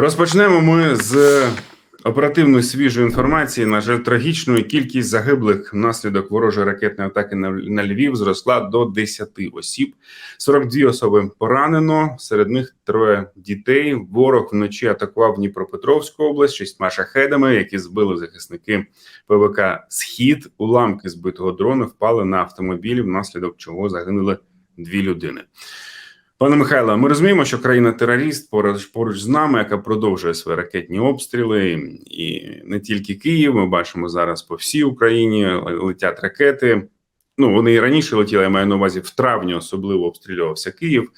Розпочнемо ми з оперативної свіжої інформації. На жаль, трагічної кількість загиблих внаслідок ворожої ракетної атаки на, Львів зросла до 10 осіб. 42 особи поранено. Серед них троє дітей. Ворог вночі атакував Дніпропетровську область шістьма шахедами, які збили захисники ПВК Схід. Уламки збитого дрону впали на автомобілі, внаслідок чого загинули дві людини. Пане Михайло, ми розуміємо, що країна терорист поруч поруч з нами, яка продовжує свої ракетні обстріли, і не тільки Київ. Ми бачимо зараз по всій Україні летять ракети. Ну вони і раніше летіли. Я маю на увазі в травні, особливо обстрілювався Київ.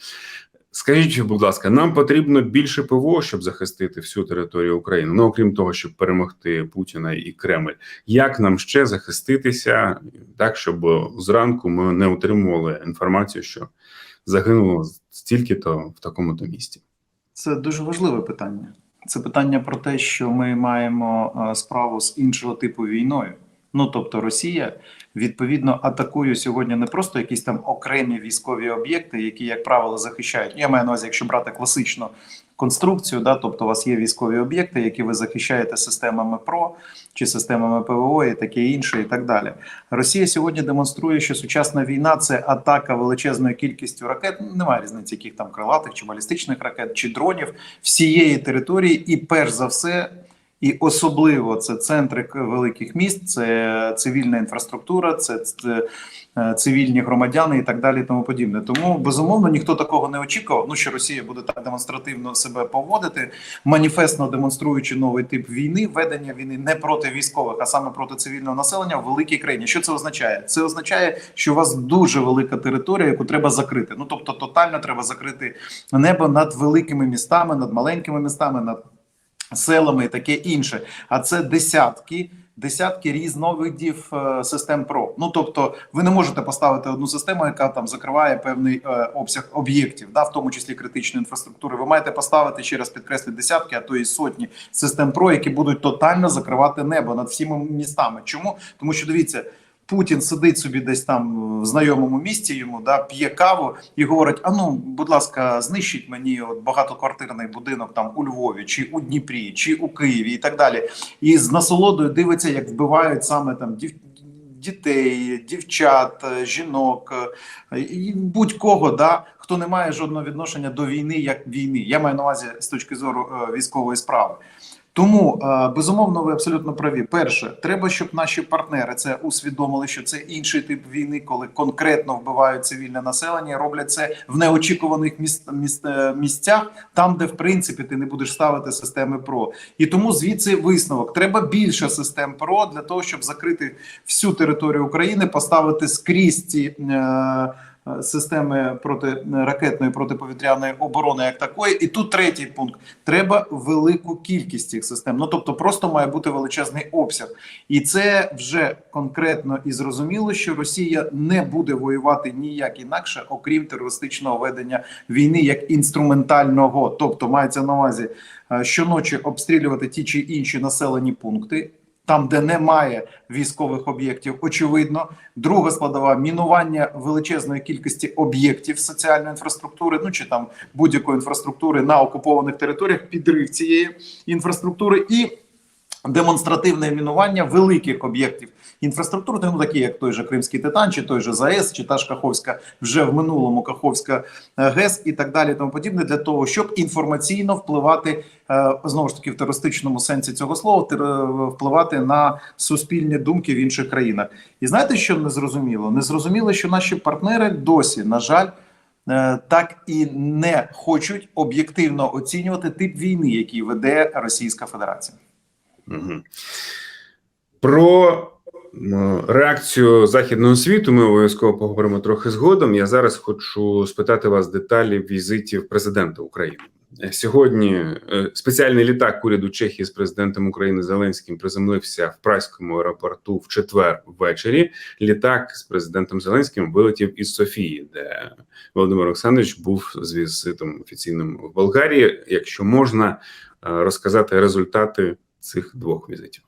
Скажіть, будь ласка, нам потрібно більше ПВО, щоб захистити всю територію України. Ну окрім того, щоб перемогти Путіна і Кремль. Як нам ще захиститися так, щоб зранку ми не отримували інформацію, що загинуло стільки-то в такому-то місті? Це дуже важливе питання. Це питання про те, що ми маємо е, справу з іншого типу війною. Ну тобто, Росія відповідно атакує сьогодні не просто якісь там окремі військові об'єкти, які, як правило, захищають. Я маю на увазі, якщо брати класичну конструкцію, да, тобто у вас є військові об'єкти, які ви захищаєте системами ПРО чи системами ПВО і таке інше, і так далі. Росія сьогодні демонструє, що сучасна війна це атака величезною кількістю ракет. Немає різниці, яких там крилатих чи балістичних ракет чи дронів всієї території, і перш за все. І особливо це центри великих міст, це цивільна інфраструктура, це, це цивільні громадяни і так далі. і Тому подібне. Тому безумовно ніхто такого не очікував. Ну що Росія буде так демонстративно себе поводити, маніфестно демонструючи новий тип війни, ведення війни не проти військових, а саме проти цивільного населення в великій країні. Що це означає? Це означає, що у вас дуже велика територія, яку треба закрити. Ну тобто, тотально треба закрити небо над великими містами, над маленькими містами, над селами і таке інше. А це десятки. Десятки різновидів е, систем ПРО. Ну тобто, ви не можете поставити одну систему, яка там закриває певний е, обсяг об'єктів, да, в тому числі критичної інфраструктури. Ви маєте поставити ще раз підкреслити десятки, а то і сотні систем ПРО, які будуть тотально закривати небо над всіма містами. Чому тому, що дивіться. Путін сидить собі десь там в знайомому місці, йому да п'є каву і говорить: а ну, будь ласка, знищіть мені от багатоквартирний будинок там у Львові, чи у Дніпрі, чи у Києві, і так далі. І з насолодою дивиться, як вбивають саме там дів. Дітей, дівчат, жінок, і будь-кого, да, хто не має жодного відношення до війни як війни. Я маю на увазі з точки зору військової справи. Тому безумовно ви абсолютно праві. Перше, треба, щоб наші партнери це усвідомили, що це інший тип війни, коли конкретно вбивають цивільне населення, роблять це в неочікуваних міст, міст, місцях, там де в принципі ти не будеш ставити системи ПРО. І тому звідси висновок треба більше систем ПРО для того, щоб закрити всю територію України, поставити скрізь ці. Е Системи протиракетної протиповітряної оборони, як такої, і тут третій пункт: треба велику кількість цих систем. Ну тобто, просто має бути величезний обсяг, і це вже конкретно і зрозуміло, що Росія не буде воювати ніяк інакше, окрім терористичного ведення війни як інструментального, тобто мається на увазі щоночі обстрілювати ті чи інші населені пункти там, де немає військових об'єктів, очевидно. Друга складова мінування величезної кількості об'єктів соціальної інфраструктури, ну чи там будь-якої інфраструктури на окупованих територіях, підрив цієї інфраструктури і демонстративне мінування великих об'єктів інфраструктури, ну такі як той же Кримський Титан, чи той же ЗАЕС, чи та ж Каховська вже в минулому Каховська е, ГЕС і так далі, тому подібне, для того, щоб інформаційно впливати е, знову ж таки в терористичному сенсі цього слова, впливати на суспільні думки в інших країнах. І знаєте, що не зрозуміло? Не зрозуміло, що наші партнери досі, на жаль. Е, так і не хочуть об'єктивно оцінювати тип війни, який веде Російська Федерація. Угу. Про реакцію західного світу ми обов'язково поговоримо трохи згодом. Я зараз хочу спитати вас деталі візитів президента України. Сьогодні е, спеціальний літак уряду Чехії з президентом України Зеленським приземлився в Праському аеропорту в четвер ввечері. Літак з президентом Зеленським вилетів із Софії, де Володимир Олександрович був з візитом офіційним в Болгарії. Якщо можна е, розказати результати цих двох візитів.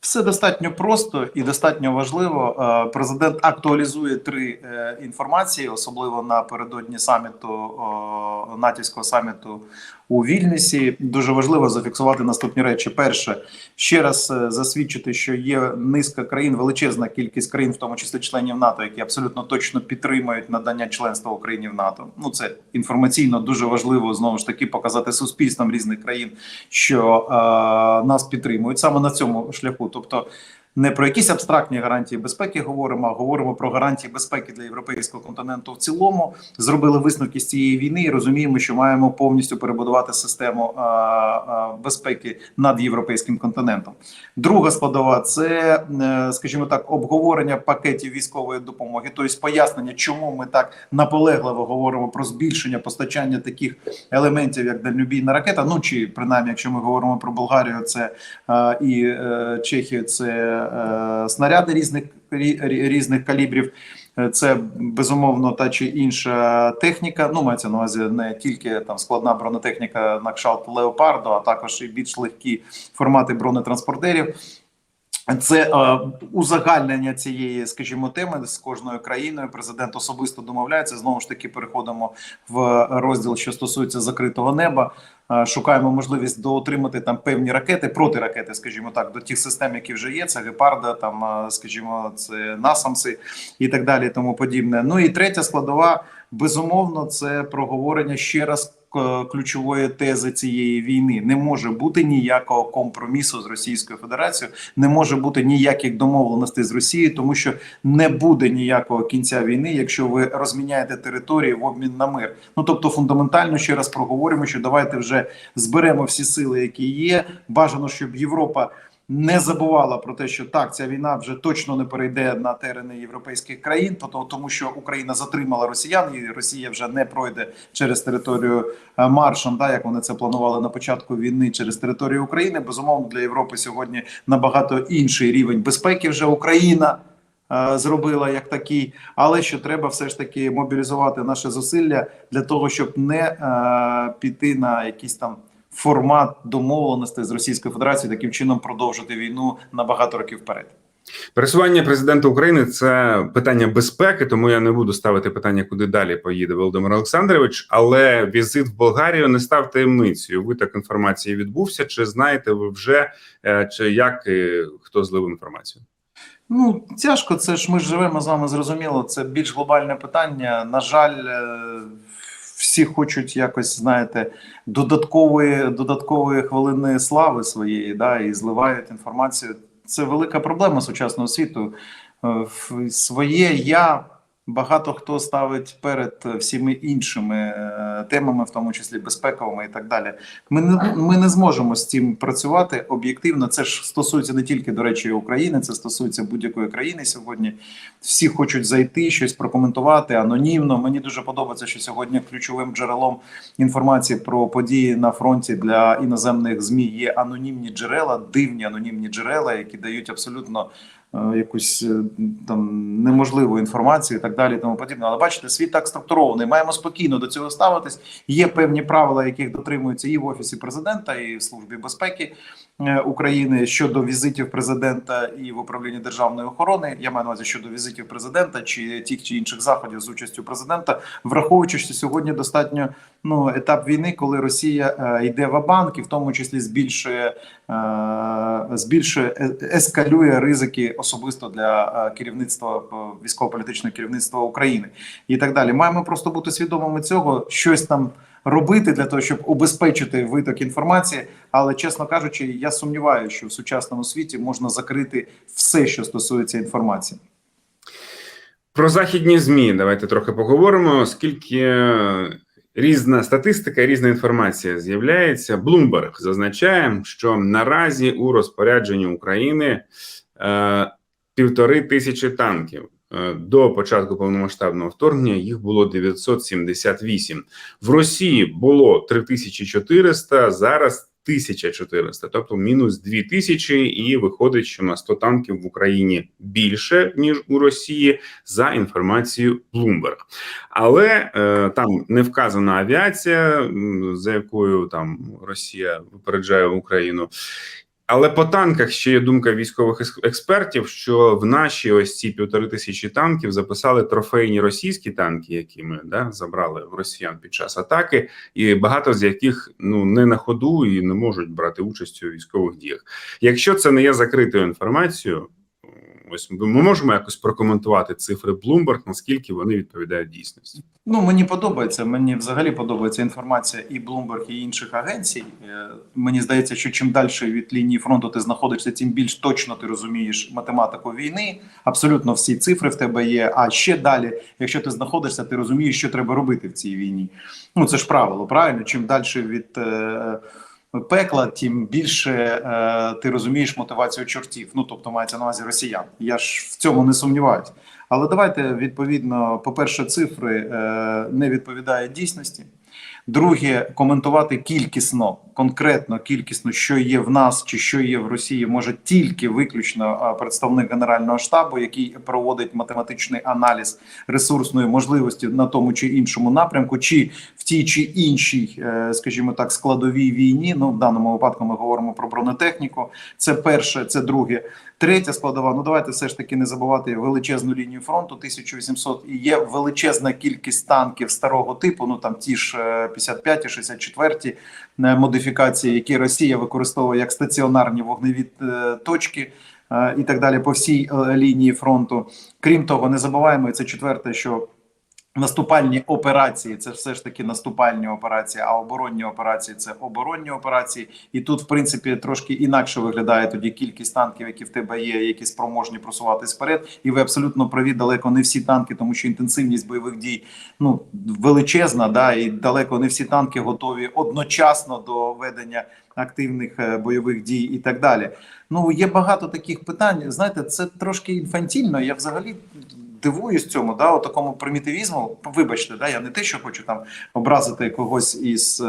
Все достатньо просто і достатньо важливо. Е, президент актуалізує три е, інформації, особливо напередодні саміту натівського саміту у Вільнюсі. Дуже важливо зафіксувати наступні речі. Перше, ще раз е, засвідчити, що є низка країн, величезна кількість країн, в тому числі членів НАТО, які абсолютно точно підтримують надання членства Україні в НАТО. Ну це інформаційно дуже важливо знову ж таки показати суспільствам різних країн, що е, нас підтримують саме на цьому шляху. Тобто не про якісь абстрактні гарантії безпеки говоримо, а говоримо про гарантії безпеки для європейського континенту в цілому. Зробили висновки з цієї війни і розуміємо, що маємо повністю перебудувати систему а, а, безпеки над європейським континентом. Друга складова це, е, скажімо так, обговорення пакетів військової допомоги, тобто пояснення, чому ми так наполегливо говоримо про збільшення постачання таких елементів, як дальнобійна ракета. Ну чи принаймні, якщо ми говоримо про Болгарію, це е, і е, Чехію, це снаряди різних рі- рі- різних калібрів. Е, Це безумовно та чи інша техніка. Ну, мається на увазі не тільки там складна бронетехніка на кшалт леопарду, а також і більш легкі формати бронетранспортерів. Це е, узагальнення цієї, скажімо, теми з кожною країною. Президент особисто домовляється. Знову ж таки, переходимо в розділ, що стосується закритого неба. Е, шукаємо можливість доотримати там певні ракети, протиракети, скажімо так, до тих систем, які вже є. Це гепарда, там, е, скажімо, це насамси і так далі, тому подібне. Ну і третя складова, безумовно, це проговорення ще раз ключової тези цієї війни. Не може бути ніякого компромісу з Російською Федерацією, не може бути ніяких домовленостей з Росією, тому що не буде ніякого кінця війни, якщо ви розміняєте території в обмін на мир. Ну тобто, фундаментально ще раз проговоримо, що давайте вже зберемо всі сили, які є. Бажано, щоб Європа. Не забувала про те, що так ця війна вже точно не перейде на терени європейських країн, то- тому що Україна затримала росіян, і Росія вже не пройде через територію е, маршем, да, як вони це планували на початку війни через територію України. Безумовно, для Європи сьогодні набагато інший рівень безпеки. Вже Україна е, зробила як такий, але що треба все ж таки мобілізувати наше зусилля для того, щоб не е, піти на якісь там. Формат домовленостей з Російською Федерацією таким чином продовжити війну на багато років вперед. Пересування президента України це питання безпеки, тому я не буду ставити питання, куди далі поїде Володимир Олександрович. Але візит в Болгарію не став таємницею. Виток інформації відбувся. Чи знаєте ви вже е, чи як хто злив інформацію? Ну тяжко, це ж ми живемо з вами зрозуміло. Це більш глобальне питання. На жаль, е, всі хочуть якось, знаєте, додаткової додаткової хвилини слави своєї, да, і зливають інформацію. Це велика проблема сучасного світу. Е, Своє я багато хто ставить перед всіми іншими е, темами, в тому числі безпековими і так далі. Ми не ми не зможемо з цим працювати об'єктивно. Це ж стосується не тільки до речі України, це стосується будь-якої країни сьогодні. Всі хочуть зайти, щось прокоментувати анонімно. Мені дуже подобається, що сьогодні ключовим джерелом інформації про події на фронті для іноземних змі є анонімні джерела, дивні анонімні джерела, які дають абсолютно е, якусь е, там неможливу інформацію і так далі, і тому подібне. Але бачите, світ так структурований. Маємо спокійно до цього ставитись. Є певні правила, яких дотримуються і в офісі президента, і в службі безпеки е, України щодо візитів президента і в управлінні державної охорони. Я маю на увазі щодо візитів президента чи тих чи інших заходів з участю президента, враховуючи, що сьогодні достатньо ну етап війни, коли Росія е, йде в банк і в тому числі збільшує е, збільшує е, ескалює ризики особисто для керівництва військово-політичного керівництва України і так далі. Маємо просто бути свідомими цього, щось там робити для того, щоб убезпечити виток інформації. Але чесно кажучи, я сумніваюся, що в сучасному світі можна закрити все, що стосується інформації. Про західні змі давайте трохи поговоримо, оскільки різна статистика, різна інформація з'являється. Bloomberg зазначає, що наразі у розпорядженні України е, півтори тисячі танків. Е, До початку повномасштабного вторгнення їх було 978. В Росії було 3400, зараз 1400, тобто мінус 2000, і виходить, що на 100 танків в Україні більше ніж у Росії, за інформацією Bloomberg. Але е, там не вказана авіація, за якою там Росія випереджає Україну. Але по танках ще є думка військових експертів, що в наші ось ці півтори тисячі танків записали трофейні російські танки, які ми да, забрали в росіян під час атаки, і багато з яких ну не на ходу і не можуть брати участь у військових діях. Якщо це не є закритою інформацією, ось ми можемо якось прокоментувати цифри Bloomberg, наскільки вони відповідають дійсності. Ну, мені подобається. Мені взагалі подобається інформація і Bloomberg, і інших агенцій. Е, Мені здається, що чим далі від лінії фронту ти знаходишся, тим більш точно ти розумієш математику війни. Абсолютно всі цифри в тебе є. А ще далі, якщо ти знаходишся, ти розумієш, що треба робити в цій війні. Ну це ж правило, правильно? Чим далі від е, пекла, тим більше е, ти розумієш мотивацію чортів. Ну тобто мається на увазі росіян. Я ж в цьому не сумніваюся. Але давайте відповідно, по-перше, цифри е, не відповідають дійсності. Друге, коментувати кількісно, конкретно кількісно, що є в нас чи що є в Росії, може тільки виключно представник Генерального штабу, який проводить математичний аналіз ресурсної можливості на тому чи іншому напрямку, чи в тій чи іншій, е, скажімо так, складовій війні. Ну в даному випадку ми говоримо про бронетехніку. Це перше, це друге. Третя складова. Ну давайте все ж таки не забувати величезну лінію фронту. 1800 і є величезна кількість танків старого типу. Ну там ті ж е, 55 64 е, модифікації, які Росія використовує як стаціонарні вогневі е, точки. е, І так далі по всій лінії фронту. Крім того, не забуваємо і це четверте, що Наступальні операції це все ж таки наступальні операції, а оборонні операції це оборонні операції. І тут, в принципі, трошки інакше виглядає тоді кількість танків, які в тебе є, які спроможні просуватись вперед. І ви абсолютно праві, далеко не всі танки, тому що інтенсивність бойових дій ну величезна, да, і далеко не всі танки готові одночасно до ведення активних е, бойових дій і так далі. Ну є багато таких питань. Знаєте, це трошки інфантільно. Я взагалі дивуюсь цьому, да, такому примітивізму. Вибачте, да, я не те, що хочу там образити когось із е,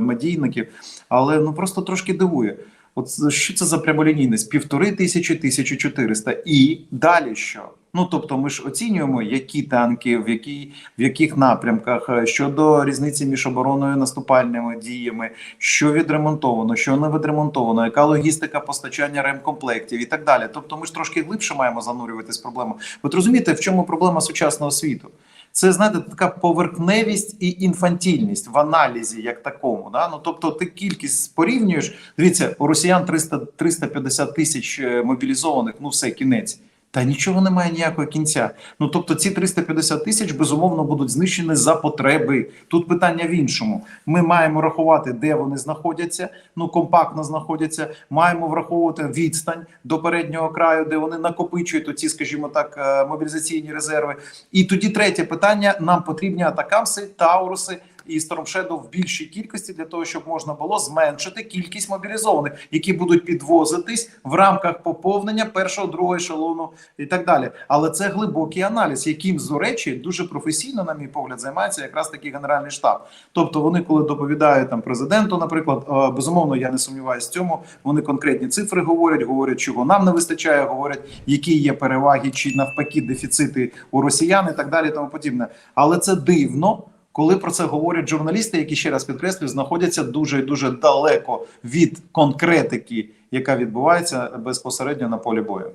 медійників, але ну просто трошки дивує. От що це за прямолінійність? Півтори тисячі, тисячі чотириста. І далі що? Ну тобто, ми ж оцінюємо, які танки, в які в яких напрямках е, щодо різниці між обороною наступальними діями, що відремонтовано, що не відремонтовано, яка логістика постачання ремкомплектів і так далі. Тобто, ми ж трошки глибше маємо занурюватись проблему. От розумієте, в чому проблема сучасного світу? Це знаєте, така поверхневість і інфантільність в аналізі, як такому. Да? Ну тобто, ти кількість порівнюєш. Дивіться, у росіян 300, 350 тисяч е, мобілізованих. Ну все кінець. Та нічого немає ніякого кінця. Ну тобто, ці 350 тисяч безумовно будуть знищені за потреби. Тут питання в іншому. Ми маємо рахувати, де вони знаходяться. Ну компактно знаходяться. Маємо враховувати відстань до переднього краю, де вони накопичують оці, скажімо так, е, мобілізаційні резерви. І тоді третє питання: нам потрібні атакамси, тауруси. І Storm Shadow в більшій кількості для того, щоб можна було зменшити кількість мобілізованих, які будуть підвозитись в рамках поповнення першого, другого ешелону і так далі. Але це глибокий аналіз, яким до речі дуже професійно, на мій погляд, займається якраз такий генеральний штаб. Тобто, вони, коли доповідають там президенту, наприклад, е, безумовно, я не сумніваюся в цьому. Вони конкретні цифри говорять, говорять, чого нам не вистачає, говорять, які є переваги, чи навпаки дефіцити у росіян, і так далі, тому подібне. Але це дивно. Коли про це говорять журналісти, які ще раз підкреслюю, знаходяться дуже і дуже далеко від конкретики, яка відбувається безпосередньо на полі бою.